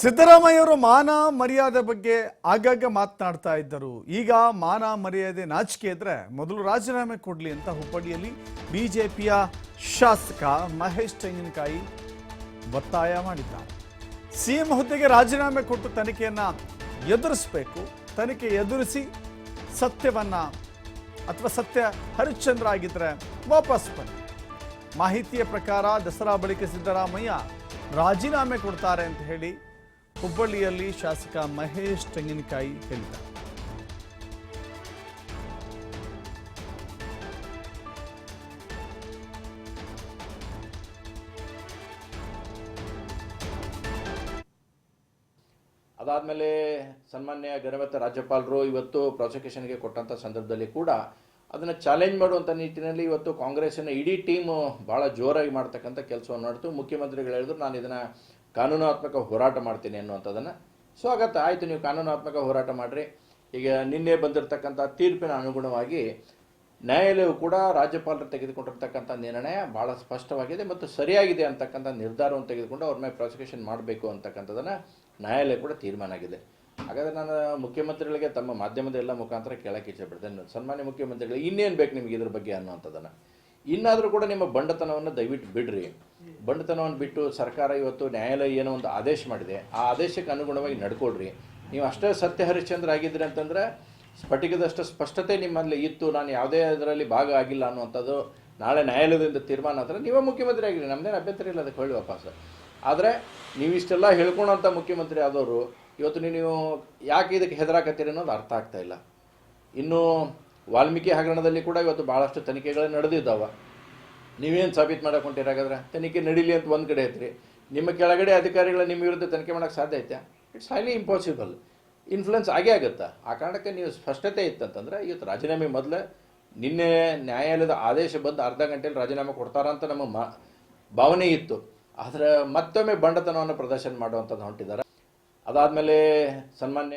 ಸಿದ್ದರಾಮಯ್ಯವರು ಮಾನ ಮರ್ಯಾದೆ ಬಗ್ಗೆ ಆಗಾಗ ಮಾತನಾಡ್ತಾ ಇದ್ದರು. ಈಗ ಮಾನ ಮರ್ಯಾದೆ ನಾಚಿಕೆ ಇದ್ರೆ ಮೊದಲು ರಾಜೀನಾಮೆ ಕೊಡಲಿ ಅಂತ ಹುಬ್ಬಳ್ಳಿಯಲ್ಲಿ ಬಿಜೆಪಿಯ ಶಾಸಕ ಮಹೇಶ್ ತೆಂಗಿನಕಾಯಿ ಒತ್ತಾಯ ಮಾಡಿದ್ದಾರೆ. ಸಿಎಂ ಹುದ್ದೆಗೆ ರಾಜೀನಾಮೆ ಕೊಟ್ಟು ತನಿಖೆಯನ್ನು ಎದುರಿಸಬೇಕು, ತನಿಖೆ ಎದುರಿಸಿ ಸತ್ಯವನ್ನ ಅಥವಾ ಸತ್ಯ ಹರಿಶ್ಚಂದ್ರ ಆಗಿದ್ರೆ ವಾಪಸ್ ಬನ್ನಿ. ಮಾಹಿತಿಯ ಪ್ರಕಾರ ದಸರಾ ಬಳಿಕ ಸಿದ್ದರಾಮಯ್ಯ ರಾಜೀನಾಮೆ ಕೊಡ್ತಾರೆ ಅಂತ ಹೇಳಿ ಹುಬ್ಬಳ್ಳಿಯಲ್ಲಿ ಶಾಸಕ ಮಹೇಶ್ ತೆಂಗಿನಕಾಯಿ ಹೇಳಿದ್ದಾರೆ. ಅದಾದಮೇಲೆ ಸನ್ಮಾನ್ಯ ಗಣವತ್ತ ರಾಜ್ಯಪಾಲರು ಇವತ್ತು ಪ್ರಾಸಿಕ್ಯೂಷನ್ಗೆ ಕೊಟ್ಟಂಥ ಸಂದರ್ಭದಲ್ಲಿ ಕೂಡ ಅದನ್ನು ಚಾಲೆಂಜ್ ಮಾಡುವಂಥ ನಿಟ್ಟಿನಲ್ಲಿ ಇವತ್ತು ಕಾಂಗ್ರೆಸ್ಸಿನ ಇಡೀ ಟೀಮು ಭಾಳ ಜೋರಾಗಿ ಮಾಡ್ತಕ್ಕಂಥ ಕೆಲಸವನ್ನು ಮಾಡಿತು. ಮುಖ್ಯಮಂತ್ರಿಗಳು ಹೇಳಿದ್ರು ನಾನು ಇದನ್ನು ಕಾನೂನಾತ್ಮಕ ಹೋರಾಟ ಮಾಡ್ತೀನಿ ಅನ್ನುವಂಥದ್ದನ್ನು. ಸ್ವಾಗತ ಆಯಿತು, ನೀವು ಕಾನೂನಾತ್ಮಕ ಹೋರಾಟ ಮಾಡಿರಿ. ಈಗ ನಿನ್ನೆ ಬಂದಿರತಕ್ಕಂಥ ತೀರ್ಪಿನ ಅನುಗುಣವಾಗಿ ನ್ಯಾಯಾಲಯವು ಕೂಡ ರಾಜ್ಯಪಾಲರು ತೆಗೆದುಕೊಂಡಿರ್ತಕ್ಕಂಥ ನಿರ್ಣಯ ಭಾಳ ಸ್ಪಷ್ಟವಾಗಿದೆ ಮತ್ತು ಸರಿಯಾಗಿದೆ ಅಂತಕ್ಕಂಥ ನಿರ್ಧಾರವನ್ನು ತೆಗೆದುಕೊಂಡು ಅವ್ರ ಮೇಲೆ ಪ್ರಾಸಿಕ್ಯೂಷನ್ ಮಾಡಬೇಕು ಅಂತಕ್ಕಂಥದ್ದನ್ನು ನ್ಯಾಯಾಲಯ ಕೂಡ ತೀರ್ಮಾನ ಆಗಿದೆ. ಹಾಗಾದರೆ ನಾನು ಮುಖ್ಯಮಂತ್ರಿಗಳಿಗೆ ತಮ್ಮ ಮಾಧ್ಯಮದ ಎಲ್ಲ ಮುಖಾಂತರ ಕೇಳಕ್ಕೆ ಇಷ್ಟಪಡ್ತೇನೆ ಸನ್ಮಾನ್ಯ ಮುಖ್ಯಮಂತ್ರಿಗಳಿಗೆ ಇನ್ನೇನು ಬೇಕು ನಿಮಗೆ ಇದ್ರ ಬಗ್ಗೆ ಅನ್ನುವಂಥದ್ದನ್ನು. ಇನ್ನಾದರೂ ಕೂಡ ನಿಮ್ಮ ಬಂಡತನವನ್ನು ದಯವಿಟ್ಟು ಬಿಡ್ರಿ. ಬಂಡತನವನ್ನು ಬಿಟ್ಟು ಸರ್ಕಾರ ಇವತ್ತು ನ್ಯಾಯಾಲಯ ಏನೋ ಒಂದು ಆದೇಶ ಮಾಡಿದೆ. ಆ ಆದೇಶಕ್ಕೆ ಅನುಗುಣವಾಗಿ ನಡ್ಕೊಳ್ರಿ. ನೀವು ಅಷ್ಟೇ ಸತ್ಯ ಹರಿಶ್ಚಂದ್ರ ಆಗಿದ್ರಿ ಅಂತಂದ್ರೆ ಸ್ಫಟಿಕದಷ್ಟು ಸ್ಪಷ್ಟತೆ ನಿಮ್ಮಲ್ಲಿ ಇತ್ತು. ನಾನು ಯಾವುದೇ ಅದರಲ್ಲಿ ಭಾಗ ಆಗಿಲ್ಲ ಅನ್ನುವಂಥದ್ದು ನಾಳೆ ನ್ಯಾಯಾಲಯದಿಂದ ತೀರ್ಮಾನ ಆದರೆ ನೀವೇ ಮುಖ್ಯಮಂತ್ರಿ ಆಗಿರಿ. ನಮ್ಮದೇನು ಅಭ್ಯಂತರ ಇಲ್ಲ ಅದಕ್ಕೆ ಹೊಳ್ಳಿ ವಾಪಸ್ ಆದರೆ ನೀವಿಷ್ಟೆಲ್ಲ ಹೇಳ್ಕೊಳೋಂಥ ಮುಖ್ಯಮಂತ್ರಿ ಆದವರು ಇವತ್ತು ನೀವು ಯಾಕೆ ಇದಕ್ಕೆ ಹೆದರಾಕತ್ತೀರಿ ಅನ್ನೋದು ಅರ್ಥ ಆಗ್ತಾ ಇಲ್ಲ. ಇನ್ನು ವಾಲ್ಮೀಕಿ ಹಗರಣದಲ್ಲಿ ಕೂಡ ಇವತ್ತು ಭಾಳಷ್ಟು ತನಿಖೆಗಳು ನಡೆದಿದ್ದಾವೆ. ನೀವೇನು ಸಾಬೀತು ಮಾಡಕ್ಕೆ ಹೊಂಟಿರಾಗಾದ್ರೆ ತನಿಖೆ ನಡೀಲಿ ಅಂತ ಒಂದು ಕಡೆ ಐತ್ರಿ. ನಿಮ್ಮ ಕೆಳಗಡೆ ಅಧಿಕಾರಿಗಳ ನಿಮ್ಮ ವಿರುದ್ಧ ತನಿಖೆ ಮಾಡೋಕ್ಕೆ ಸಾಧ್ಯ ಐತೆ ಇಟ್ಸ್ ಹೈಲಿ ಇಂಪಾಸಿಬಲ್ ಇನ್ಫ್ಲುಯೆನ್ಸ್ ಆಗೇ ಆಗುತ್ತಾ? ಆ ಕಾರಣಕ್ಕೆ ನೀವು ಸ್ಪಷ್ಟತೆ ಇತ್ತಂತಂದ್ರೆ ಇವತ್ತು ರಾಜೀನಾಮೆ ಮೊದಲೇ ನಿನ್ನೆ ನ್ಯಾಯಾಲಯದ ಆದೇಶ ಬಂದು ಅರ್ಧ ಗಂಟೆಯಲ್ಲಿ ರಾಜೀನಾಮೆ ಕೊಡ್ತಾರಂತ ನಮ್ಮ ಭಾವನೆ ಇತ್ತು. ಆದರೆ ಮತ್ತೊಮ್ಮೆ ಬಂಡತನವನ್ನು ಪ್ರದರ್ಶನ ಮಾಡುವಂಥದ್ದು ಹೊಂಟಿದ್ದಾರೆ. ಅದಾದಮೇಲೆ ಸನ್ಮಾನ್ಯ